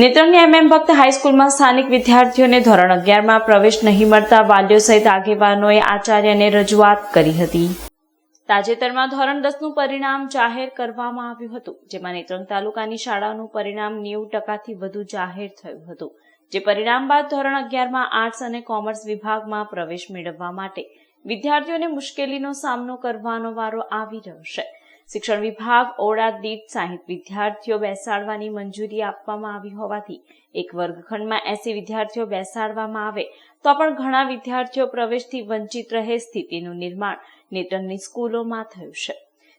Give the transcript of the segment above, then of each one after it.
નેત્રંગની MM ભક્ત હાઈસ્કૂલમાં સ્થાનિક વિદ્યાર્થીઓને ધોરણ અગિયારમાં પ્રવેશ નહીં મળતા વાલીઓ સહિત આગેવાનોએ આચાર્યને રજૂઆત કરી હતી. તાજેતરમાં ધોરણ દસનું પરિણામ જાહેર કરવામાં આવ્યું હતું, જેમાં નેત્રંગ તાલુકાની શાળાનું પરિણામ નેવું ટકાથી વધુ જાહેર થયું હતું, જે પરિણામ બાદ ધોરણ અગિયારમાં આર્ટ્સ અને કોમર્સ વિભાગમાં પ્રવેશ મેળવવા માટે વિદ્યાર્થીઓને મુશ્કેલીનો સામનો કરવાનો વારો આવી રહ્યો છે. શિક્ષણ વિભાગ ઓળા દીઠ સાહીઠ વિદ્યાર્થીઓ બેસાડવાની મંજૂરી આપવામાં આવી હોવાથી એક વર્ગખંડમાં એસી વિદ્યાર્થીઓ બેસાડવામાં આવે તો પણ ઘણા વિદ્યાર્થીઓ પ્રવેશથી વંચિત રહે, સ્થિતિનું નિર્માણ નેત્રંગની સ્કૂલોમાં થયું છે.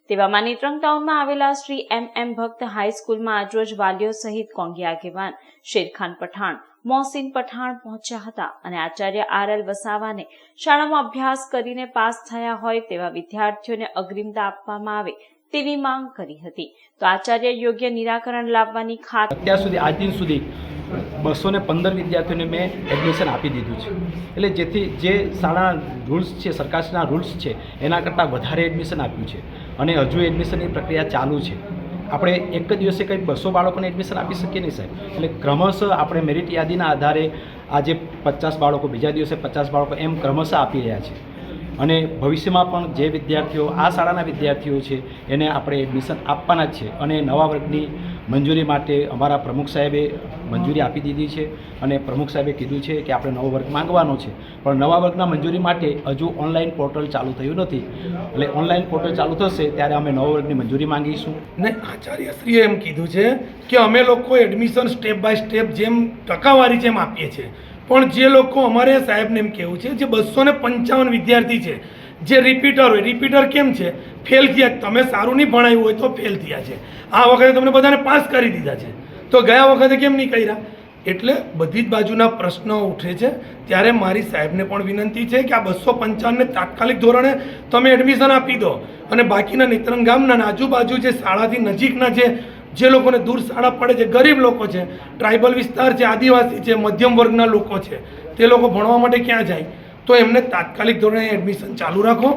તેવામાં નેત્રંગ ટાઉનમાં આવેલા શ્રી એમ એમ ભક્ત હાઈસ્કૂલમાં આજરોજ વાલીઓ સહિત કોંગી આગેવાન શેરખાન પઠાણ, મોહસિન પઠાણ પહોંચ્યા હતા અને આચાર્ય આર એલ વસાવાને શાળામાં અભ્યાસ કરીને પાસ થયા હોય તેવા વિદ્યાર્થીઓને અગ્રિમતા આપવામાં આવે તેવી માંગ કરી હતી. તો આચાર્ય યોગ્ય નિરાકરણ લાવવાની ખાતરી અત્યાર સુધી આજ દિન સુધી બસો ને પંદર વિદ્યાર્થીઓને મેં એડમિશન આપી દીધું છે. એટલે જેથી જે શાળાના રૂલ્સ છે, સરકારના રૂલ્સ છે, એના કરતાં વધારે એડમિશન આપ્યું છે. અને હજુ એડમિશનની પ્રક્રિયા ચાલુ છે. આપણે એક જ દિવસે કંઈ બસો બાળકોને એડમિશન આપી શકીએ નહીં, સાહેબ. એટલે ક્રમશઃ આપણે મેરિટ યાદીના આધારે આજે પચાસ બાળકો, બીજા દિવસે પચાસ બાળકો એમ ક્રમશઃ આપી રહ્યા છે. અને ભવિષ્યમાં પણ જે વિદ્યાર્થીઓ, આ શાળાના વિદ્યાર્થીઓ છે, એને આપણે એડમિશન આપવાના જ છે. અને નવા વર્ગની મંજૂરી માટે અમારા પ્રમુખ સાહેબે મંજૂરી આપી દીધી છે અને પ્રમુખ સાહેબે કીધું છે કે આપણે નવો વર્ગ માંગવાનો છે. પણ નવા વર્ગના મંજૂરી માટે હજુ ઓનલાઈન પોર્ટલ ચાલુ થયું નથી. એટલે ઓનલાઈન પોર્ટલ ચાલુ થશે ત્યારે અમે નવો વર્ગની મંજૂરી માંગીશું. ને આચાર્યશ્રીએ એમ કીધું છે કે અમે લોકો એડમિશન સ્ટેપ બાય સ્ટેપ જેમ ટકાવારી જેમ આપીએ છીએ. પણ જે લોકો અમારે સાહેબને એમ કહેવું છે, જે બસો ને પંચાવન વિદ્યાર્થી છે, જે રિપીટર હોય રિપીટર કેમ છે? ફેલ થયા. તમે સારું નહીં ભણાયું હોય તો ફેલ થયા છે. આ વખતે તમને બધાને પાસ કરી દીધા છે. તો ગયા વખતે કેમ નહીં કર્યા? એટલે બધી જ બાજુના પ્રશ્નો ઉઠે છે. ત્યારે મારી સાહેબને પણ વિનંતી છે કે આ બસો પંચાવનને તાત્કાલિક ધોરણે તમે એડમિશન આપી દો. અને બાકીના નેત્રંગ ગામના આજુબાજુ જે શાળાથી નજીકના જે જે લોકોને દૂર શાળા પડે છે, ગરીબ લોકો છે ટ્રાઇબલ વિસ્તાર છે, આદિવાસી છે, મધ્યમ વર્ગના લોકો છે, તે લોકો ભણવા માટે ક્યાં જાય? તો એમને તાત્કાલિક ધોરણે એડમિશન ચાલુ રાખો